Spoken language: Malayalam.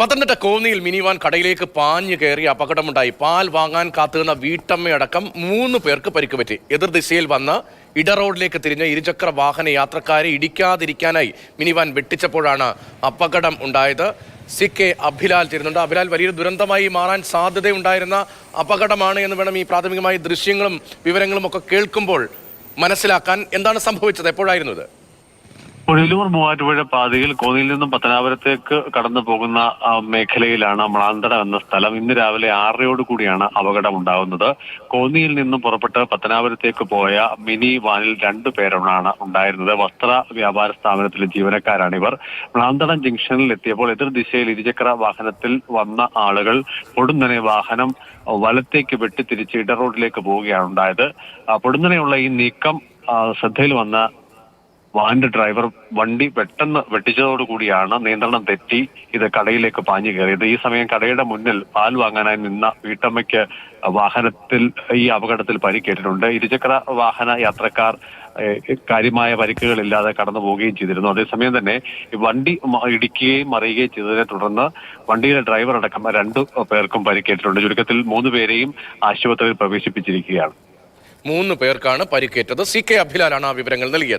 പത്തനംതിട്ട കോന്നിയിൽ മിനിവാൻ കടയിലേക്ക് പാഞ്ഞു കയറി അപകടമുണ്ടായി. പാൽ വാങ്ങാൻ കാത്തുനിന്ന വീട്ടമ്മയടക്കം മൂന്ന് പേർക്ക് പരിക്ക് പരിക്കുപറ്റി എതിർദിശയിൽ വന്ന് ഇട റോഡിലേക്ക് തിരിഞ്ഞ ഇരുചക്ര വാഹന യാത്രക്കാരെ ഇടിക്കാതിരിക്കാനായി മിനിവാൻ വെട്ടിച്ചപ്പോഴാണ് അപകടം ഉണ്ടായത്. സി കെ അഭിലാൽ ചേരുന്നുണ്ട്. അഭിലാൽ വലിയൊരു ദുരന്തമായി മാറാൻ സാധ്യതയുണ്ടായിരുന്ന അപകടമാണ് എന്ന് വേണം ഈ പ്രാഥമികമായി ദൃശ്യങ്ങളും വിവരങ്ങളും ഒക്കെ കേൾക്കുമ്പോൾ മനസ്സിലാക്കാൻ എന്താണ് സംഭവിച്ചത്? എപ്പോഴായിരുന്നു ഇത്? പുഴയിലൂർ മൂവാറ്റുപുഴ പാതയിൽ കോന്നിയിൽ നിന്നും പത്തനാപുരത്തേക്ക് കടന്നു പോകുന്ന മേഖലയിലാണ് മളാന്തട എന്ന സ്ഥലം. ഇന്ന് രാവിലെ ആറരയോട് കൂടിയാണ് അപകടം ഉണ്ടാകുന്നത് കോന്നിയിൽ നിന്നും പുറപ്പെട്ട് പത്തനാപുരത്തേക്ക് പോയ മിനി വാനിൽ രണ്ടു പേരാണ് ഉണ്ടായിരുന്നത്. വസ്ത്ര വ്യാപാര സ്ഥാപനത്തിലെ ജീവനക്കാരാണ് ഇവർ മളാന്തട ജംഗ്ഷനിൽ എത്തിയപ്പോൾ എതിർ ദിശയിൽ ഇരുചക്ര വാഹനത്തിൽ വന്ന ആളുകൾ പൊടുന്നനെ വാഹനം വലത്തേക്ക് വെട്ടിത്തിരിച്ച് ഇടറോഡിലേക്ക് പോവുകയാണ് ഉണ്ടായത്. പൊടുന്നനെയുള്ള ഈ നീക്കം ശ്രദ്ധയിൽ വന്ന വാന്റെ ഡ്രൈവർ വണ്ടി പെട്ടെന്ന് വെട്ടിച്ചതോടു കൂടിയാണ് നിയന്ത്രണം തെറ്റി ഇത് കടയിലേക്ക് പാഞ്ഞു കയറിയത്. ഈ സമയം കടയുടെ മുന്നിൽ പാൽ വാങ്ങാനായി നിന്ന വീട്ടമ്മയ്ക്ക് വാഹനത്തിൽ ഈ അപകടത്തിൽ പരിക്കേറ്റിട്ടുണ്ട് ഇരുചക്ര വാഹന യാത്രക്കാർ കാര്യമായ പരിക്കുകളില്ലാതെ കടന്നു പോവുകയും ചെയ്തിരുന്നു. അതേസമയം തന്നെ വണ്ടി ഇടിക്കുകയും മറിയുകയും ചെയ്തതിനെ തുടർന്ന് വണ്ടിയിലെ ഡ്രൈവർ അടക്കം രണ്ടു പേർക്കും പരിക്കേറ്റിട്ടുണ്ട് ചുരുക്കത്തിൽ മൂന്ന് പേരെയും ആശുപത്രിയിൽ പ്രവേശിപ്പിച്ചിരിക്കുകയാണ്. മൂന്ന് പേർക്കാണ് പരിക്കേറ്റത് സി കെ അഭിലാലാണ് ആ വിവരങ്ങൾ നൽകിയത്.